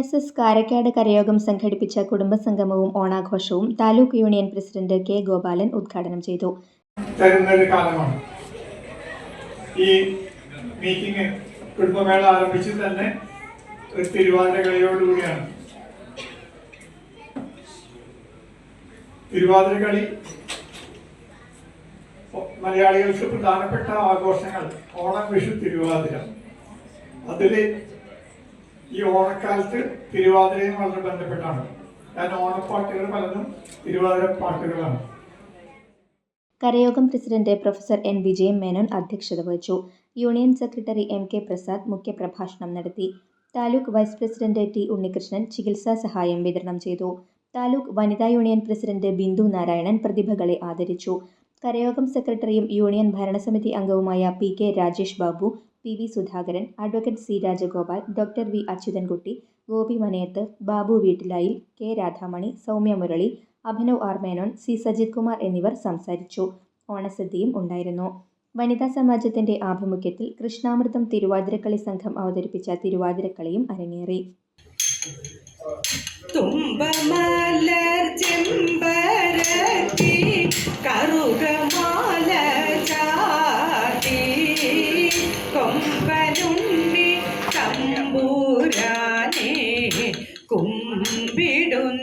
S S Karakkad കരയോഗം സംഘടിപ്പിച്ച കുടുംബസംഗമവും ഓണാഘോഷവും taluk union president K Gopalan ഉദ്ഘാടനം ചെയ്തു. ഈ മീറ്റിംഗ് കുടുംബമേള ആരംഭിച്ചത് തന്നെ ഒരു തിരുവാതിര കളിയോടുകൂടിയാണ് തിരുവാതിര കളി മലയാളികൾക്ക് പ്രധാനപ്പെട്ട ആഘോഷങ്ങൾ ഓണം വിഷു തിരുവാതിര. അതിൽ ഈ ഓണക്കാലത്ത് തിരുവാതിരയും വളരെ ബന്ധപ്പെട്ടാണ്. കാരണം ഓണപ്പാട്ടുകൾ പലതും തിരുവാതിര പാട്ടുകളാണ്. കരയോഗം പ്രസിഡന്റ് പ്രൊഫസർ എൻ വിജയം മേനോൻ അധ്യക്ഷത വഹിച്ചു. Union secretary M K Prasad മുഖ്യപ്രഭാഷണം നടത്തി. Taluk vice president T Unnikrishnan ചികിത്സാ സഹായം വിതരണം ചെയ്തു. താലൂക്ക് വനിതാ യൂണിയൻ പ്രസിഡന്റ് ബിന്ദു നാരായണൻ പ്രതിഭകളെ ആദരിച്ചു. കരയോഗം സെക്രട്ടറിയും യൂണിയൻ ഭരണസമിതി അംഗവുമായ P K Rajesh Babu P V Sudhakaran advocate C Rajagopal doctor V Achuthankutty Gopi Manayath Babu വീട്ടിലായിൽ K Radhamani Soumya Murali Abhinav R Menon C Sajith Kumar എന്നിവർ സംസാരിച്ചു. ഓണസദ്യയും ഉണ്ടായിരുന്നു. വനിതാ സമാജത്തിന്റെ ആഭിമുഖ്യത്തിൽ കൃഷ്ണാമൃതം തിരുവാതിരക്കളി സംഘം അവതരിപ്പിച്ച തിരുവാതിരക്കളിയും അരങ്ങേറി. തുമ്പമലർ cùng biết đồn